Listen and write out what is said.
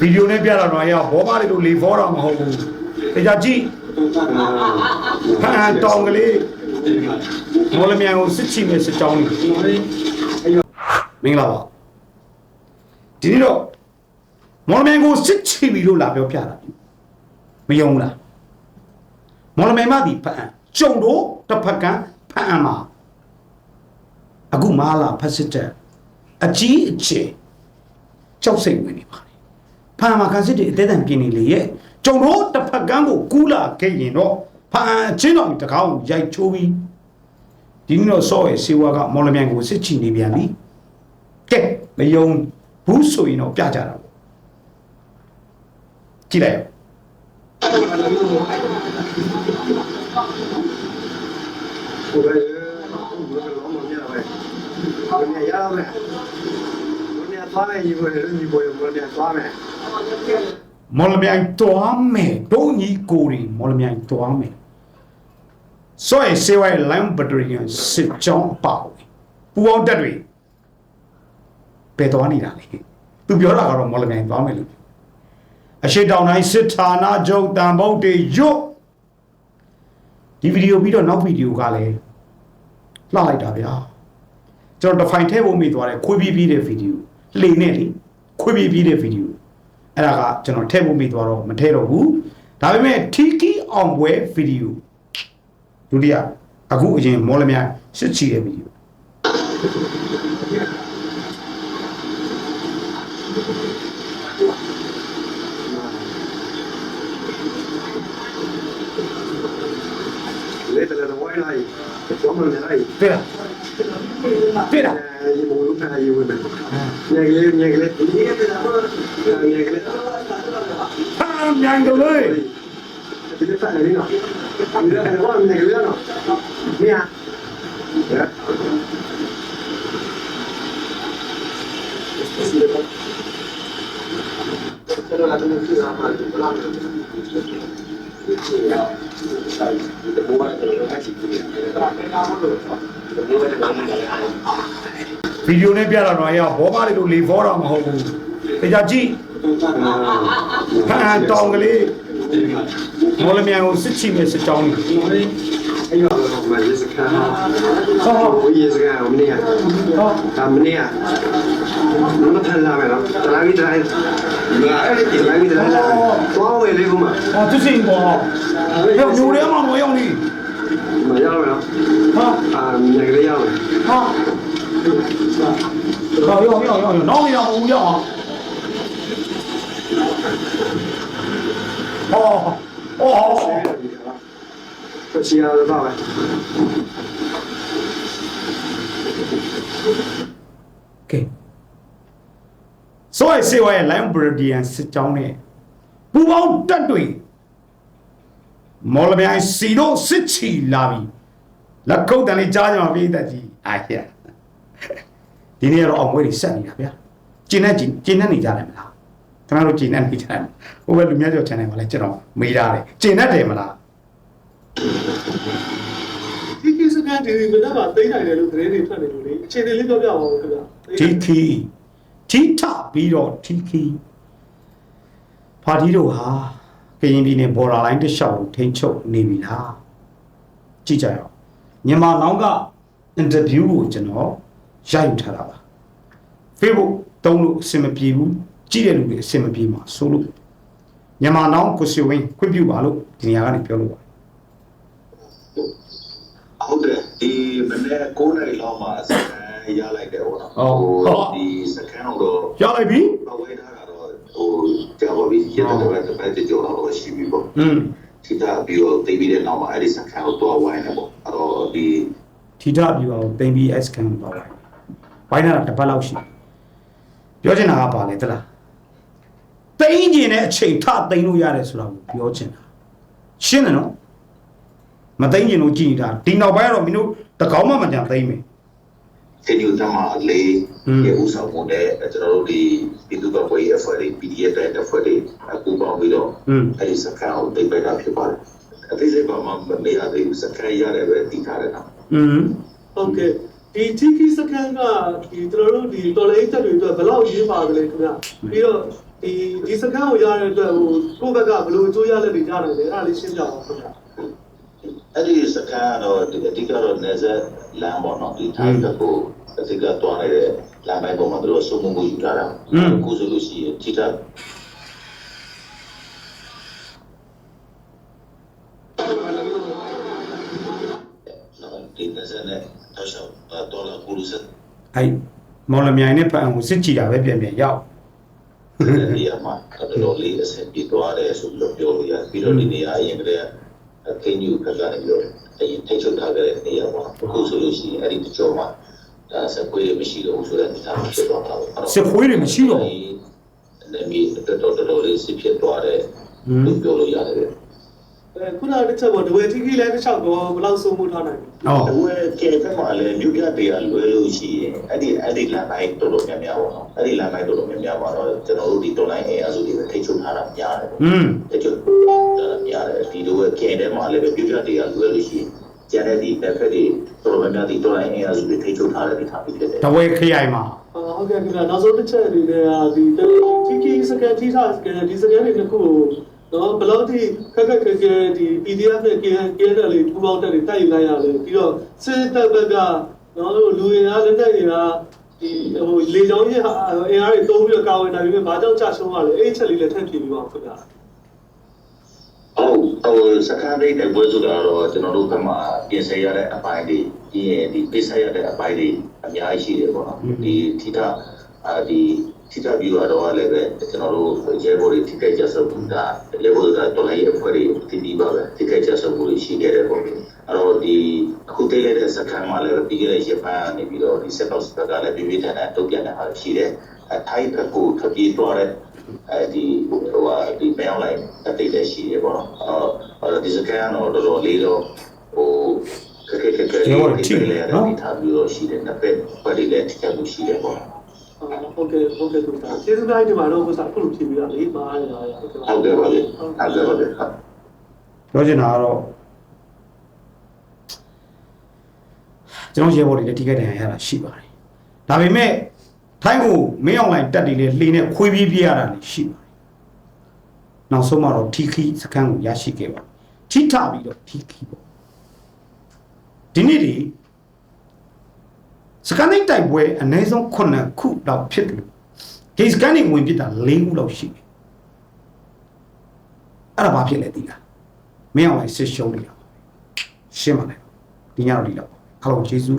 ဗီဒီယိုနဲ့ပြတာတော့အရာဘောပါလေးတို့လေဖောတာမဟုတ်ဘူးတကြကြည့်ဟန်တောင်ကလေးမော်လမြိုင်ကိုစစ်ချီမဲ့စစ်ကြောင်းကြီးမင်္ဂလာပါဒီနေ့တော့မော်လမြိုင်ကိုစစ်ချီပြီလို့လာပြောပြတာမယုံဘူးလားမော်လမြိုင်မဒီဖအံကျုံတို့တစ်ဖက်ကန်းဖအံမှာအခုမလာဖက်စစ်တဲ့အကြီးအကျယ်ကြောက်စိတ်ဝင်နေပါလေ ဖအံမှာခန်းစစ်တွေအသေးအံပြင်းနေလေရဲ့ကျုံတို့တစ်ဖက်ကန်းကိုကူးလာခဲ့ရင်တော့ဖအံအချင်းတော်တကောင်းကိုရိုက်ချိုးပြီးဒီနေ့တော့စောရဲ့စေဝါကမော်လမြိုင်ကိုစစ်ချီနေပြန်ပြီကဲမယုံဘူးဆိုရင်တော့ပြကြတာပေါ့ကြည့်လိုက်အောင်ကိုယ်ပဲဘယ်လိုမှမရပါဘူး။ဘယ်ရရမယ်။ဘယ် သွားမယ်ညီကိုလည်းညီကိုလည်းဘယ်သွားမယ်မော်လမြိုင်တွားမယ်ဒုံညီကိုရီမော်လမြိုင်တွားမယ်ဆိုရင်စေဝိုင်လမ်ဘဒရီယန်စစ်ကြောင်းပေါ့ပူအောင်တက်တွေဘယ်သွားနေတာလဲသူပြောတာကတော့မော်လမြိုင်တွားမယ်လို့အရှိတောင်တိုင်းစစ်ဌာနချုပ်တန်ဗုတ်တွေရွတ်ဒီဗီဒီယိုပြီးတော့နောက်ဗီဒီယိုကလည်းလှလိုက်တာဗျာကျွန်တော်တဖိုင်ထဲဖို့မိသွားတယ်ခွေးပြီးပြီးတဲ့ဗီဒီယို လှေနဲ့လေခွေးပြီးပြီးတဲ့ဗီဒီယိုအဲ့ဒါကကျွန်တော်ထည့်ဖို့မိသွားတော့မထည့်တော့ဘူးဒါပေမဲ့ထီကီအောင်ပွဲဗီဒီယိုဒုတိယအခုအရင်မော်လမြိုင်စစ်ချီတဲ့ဗီဒီယို။လေတယ်တော့ဝိုင်းလိုက်။ကျောင်းမနေလိုက်တွေ့လားတွေ့လား။အဲဒီဘုံလုံးထားရေးဝင်မယ်။ညကလေးညကလေးညကလေးညကလေးဟာမြိုင်ကလေးဒီလိုဖတ် နေနော်။ဒီလိုကတော့ညကလေးနော်။မြာ။ကျွန် ဗီဒီယိုနဲ့ပြတာတော့အရာဘောမလေးတို့လေဖောတာမဟုတ်ဘူး။ဒါကြကြည့်။ဟန်တောင်ကလေးမော်လမြိုင်ကိုစစ်ချီမဲ့စစ်ကြောင်းကြီး။အဲ့တော့မလေးစကားဟောဝေးစကားမနေ့ကဟောဒါမနေ့ကမထလာမယ်နော်တလားကြီးတိုင်း 咱俩给咱来，多少位来个嘛？ ဟောသူစင်ကောရောညိုထဲမှာမရောက်နေ 没要了， ဟာ 啊，那个要了， ဟာဟောရောက်ရောက်ရောက်နောက်နေတော့ဦးရောက်အောင်ဟောဟော 不需要的吧？ ကဲ ဆိုရစေဝရဲ့ line brilliant စစ်ကြောင်းနဲ့ပူပေါင်းတက်တွေမော်လမြိုင်စီတို့စစ်ချီလာပြီလက်ကုပ်တန်လေးကြားကြမှာပြည်သက်ကြီးအာရဒီနေ့ကတော့အောင်ပွဲတွေဆက်နေတာဗျာကျင်းနေကျင်းကျင်းနေနေကြတယ်မလားခင်ဗျားတို့ကျင်းနေနေကြတယ်ဟိုဘက်လူများကျော် channel မှာလည်းကျွန်တော်မေးရတယ်ကျင်းနေတယ်မလားဒီကိစ္စကဒီမနက်မှာသိနိုင်တယ်လို့သတင်းတွေထွက်နေလို့လေအခြေအနေလေးပြောပြပါဦးခင်ဗျာတီခီ တီထပြီးတော့တီခီပါတီတို့ဟာကရင်ပြည်နယ် border line တစ်လျှောက်ကိုထိန်းချုပ်နေပြီလားကြည့်ကြရအောင်မြန်မာနောင်ကအင်တာဗျူးကိုကျွန်တော်ရိုက်ယူထားတာပါ Facebook တုံးလို့အဆင်မပြေဘူးကြည့်တဲ့လူတွေအဆင်မပြေမှာဆိုလို့မြန်မာနောင်ကိုစီဝင်းခွင့်ပြုပါလို့ဒီနေရာကနေပြောလို့ပါဟုတ်တယ်ဒီမနေ့9နှစ်လောက်မှာစ ကန်ရလိုက်တယ်ဟောဒီစကန်တော့ရလိုက်ပြီအဝေးထားတာတော့ဟိုကြာပါပြီရတဲ့ဘက်တစ်ပတ်ကြောတော့ရှိပြီပေါ့อืมဒီတာပြီးတော့သိပြီးတဲ့နောက်မှာအဲ့ဒီစကန်ကိုတော့ဝိုင်းနေပေါ့အဲ့တော့ဒီထီထပြူအောင်တင်ပြီး S ကန်ပါလိုက်ဘိုင်းနာတစ်ပတ်လောက်ရှိပြောချင်တာကပါလေတလားတိမ့်ကျင်တဲ့အချိန်ထသိမ့်လို့ရတယ်ဆိုတာကိုပြောချင်တာရှင်းတယ်နော်မသိမ့်ကျင်လို့ကြည်နေတာဒီနောက်ပိုင်းကတော့မင်းတို့တကောင်းမှမကြံသိမ့်မယ် တင်ယူသမားလေးရဲ့ဦးဆောင်မှုနဲ့ကျွန်တော်တို့ဒီပြည်သူ့ဘက်ဝေးအဖွဲ့တွေ PDF တဲ့အဖွဲ့တွေအကူပေါင်းပြီးတော့အဲဒီစကန်ကိုတိတ်ပိုက်တာဖြစ်ပါတယ်အသေးစိတ်ပါမှမမေ့ရသေးဘူးစကန်ရတယ်ပဲတည်ထားတယ်နော်อืมဟုတ်ကဲ့ဒီ TK စကန်ကဒီကျွန်တော်တို့ဒီ tolerate တွေအတွက်ဘယ်လောက်ရေးပါသလဲခင်ဗျပြီးတော့ဒီဒီစကန်ကိုရတဲ့အတွက်ဟိုကိုယ့်ဘက်ကဘယ်လိုအကျိုးရလဲတွေရနိုင်လဲအဲ့ဒါလေးရှင်းပြပါဦးခင်ဗျ အဲ့ဒီစကန်တော့ဒီအဓိကတော့နေဆက်လမ်းပေါ့နော်ဒီထိုင်းဘက်ကိုအဓိကတွားနေတဲ့လမ်းပိုင်းပေါ်မှာတို့စုံမှုမှုယူထားတာအခုဆိုလို့ရှိရင်ထိတာဒီနေဆက်နဲ့တော့ရှောက်တော့လာကူလူဆက်အဲ့မော်လမြိုင်နဲ့ဖန်ကိုစစ်ကြည့်တာပဲပြန်ပြန်ရောက်တဲ့နေရာမှာတော်တော်လေးအဆင်ပြေသွားတယ်ဆိုပြီးတော့ပြောလို့ရပြီးတော့ဒီနေရာအရင်ကတည်း ကကင်းယူခက်ကနေပြီးတော့အရင်ထိတ်ချုပ်ထားခဲ့တဲ့နေရာပေါ့အခုဆိုလို့ရှိရင်အဲ့ဒီတကြောမှာဒါစကွေးမရှိတော့ဘူးဆိုတဲ့အနေအထားဖြစ်သွားတာပေါ့စစ်ခွေးတွေမရှိတော့ဘူးနေမီတော်တော်တော်လေးစစ်ဖြစ်သွားတယ်လို့ပြောလို့ရတယ်အဲ ခုနကတစ်ချက်ပေါ့ဒဝဲတီကီလည်းတစ်ချက်တော့ဘယ်လောက်ဆုံးမှုထားနိုင်လဲဟော။ဝယ်ကျေဖက်မှာလည်းမြို့ပြတရားလွယ်လို့ရှိရင်အဲ့ဒီအဲ့ဒီလမ်းတိုင်းတော်တော်များများပေါ့နော်။အဲ့ဒီလမ်းတိုင်းတော်တော်များများပါတော့ကျွန်တော်တို့ဒီတော်လိုင်းအင်အားစုတွေပဲထိချုပ်ထားတာများတယ်ပေါ့อืม။ထိချုပ်ထားတာများတယ်ဒီလိုပဲကျင်းတဲ့မှာလည်းပဲမြို့ပြတရားလွယ်လို့ရှိရင်ကျန်တဲ့ဒီတစ်ဖက်တွေတော်တော်များများဒီတော်လိုင်းအင်အားစုတွေထိချုပ်ထားတဲ့ဒီထားပြီးဖြစ်တယ်တဝဲခရိုင်မှာဟုတ်ကဲ့ခင်ဗျာနောက်ဆုံးတစ်ချက်အနေနဲ့ဒီတီကီစကန်တီထားစကန်ဒီစကန်တွေတစ်ခု တော့ဘယ်လောက်ထိခက်ခက်ခက်ခဲဒီ PDF နဲ့ KN KN လေးပူပေါင်းတက်တွေတိုက်ယူလိုက်ရလဲပြီးတော့စစ်တပ်ဘက်ကတော့လူရင်းအားလက်နက်တွေအားဒီဟိုလေကြောင်းရဲ့အင်အားတွေတိုးပြီးတော့ကာဝယ်နိုင်ပြီဘာကြောင့်ကြာရှုံးရလဲအဲ့ချက်လေးလည်းထပ်ဖြေပြီးပါခင်ဗျာ။ဟုတ်ဟိုစကားလေးတဲ့ဘွဲဆိုတာတော့ကျွန်တော်တို့ကမှပြင်ဆင်ရတဲ့အပိုင်းတွေပြီးရင်ဒီပေးဆက်ရတဲ့အပိုင်းတွေအများကြီးရှိတယ်ပေါ့နော်။ဒီထိထ အာဒီထိထပြီးတော့လည်းပဲကျွန်တော်တို့ရဲဘော်တွေထိခိုက်ကြဆုပ်တာရဲဘော်တွေကတော်လိုက်ရဖွဲ့တွေတည်ပြီးပါပဲထိခိုက်ကြဆုပ်မှုရှိခဲ့တဲ့ပုံအဲ့တော့ဒီအခုတည်ရတဲ့စခန်းမှာလည်းပြီးခဲ့တဲ့ရက်ပိုင်းကနေပြီးတော့ဒီစက်တော့စကလည်းပြည်ပြည်ထန်ထန်တုံ့ပြန်နေတာရှိတယ်။အထိုက်ဘက်ကိုထပ်ပြီးတော့တဲ့အဲဒီဟိုဟာဒီမဲအောင်လိုက်အတိတ်လည်းရှိရပေါ့နော်အော်အဲ့ဒီစကန်တော့တော်တော်လေးတော့ဟိုခက်ခက်ခက်ခက်လေးလည်းဒီထားပြီးတော့ရှိတယ်နှစ်ပတ်ပတ်လေးလည်းထိခိုက်မှုရှိတယ်ပေါ့ ဟုတ်ကဲ့ဟုတ်ကဲ့သူကကျေးဇူးတိုင်းဒီမှာတော့ဟိုစားခုလိုဖြေပြီးတာလေမားရရဟုတ်ကဲ့ဟုတ်တယ်ဟုတ်တယ်ဟုတ်တယ်ဟုတ်တယ်ဟုတ်ပြောချင်တာကတော့ကျွန်တော်ရဲဘော်တွေလည်းထိခိုက်ဒဏ်ရာရတာရှိပါတယ်ဒါပေမဲ့ထိုင်းကိုမင်းအွန်လိုင်းတက်တွေလည်းလှေနဲ့ခွေးပြေးပြေးရတာလည်းရှိပါတယ်နောက်ဆုံးမှတော့ထီခီစကန်ကိုရရှိခဲ့ပါထိထပြီးတော့ထီခီပေါ့ဒီနေ့ဒီ စကန်တိုင်းတိုက်ပွဲအနည်းဆုံး9ခုတော့ဖြစ်တယ်ဒီစကန်တွေဝင်ပြစ်တာ4ခုလောက်ရှိတယ်အဲ့ဒါဘာဖြစ်လဲသိလားမင်းအောင်လိုက်ဆစ်ရှုံးနေတာပါရှင်းပါလေဒီညတော့ဒီလောက်အားလုံးကျေးဇူး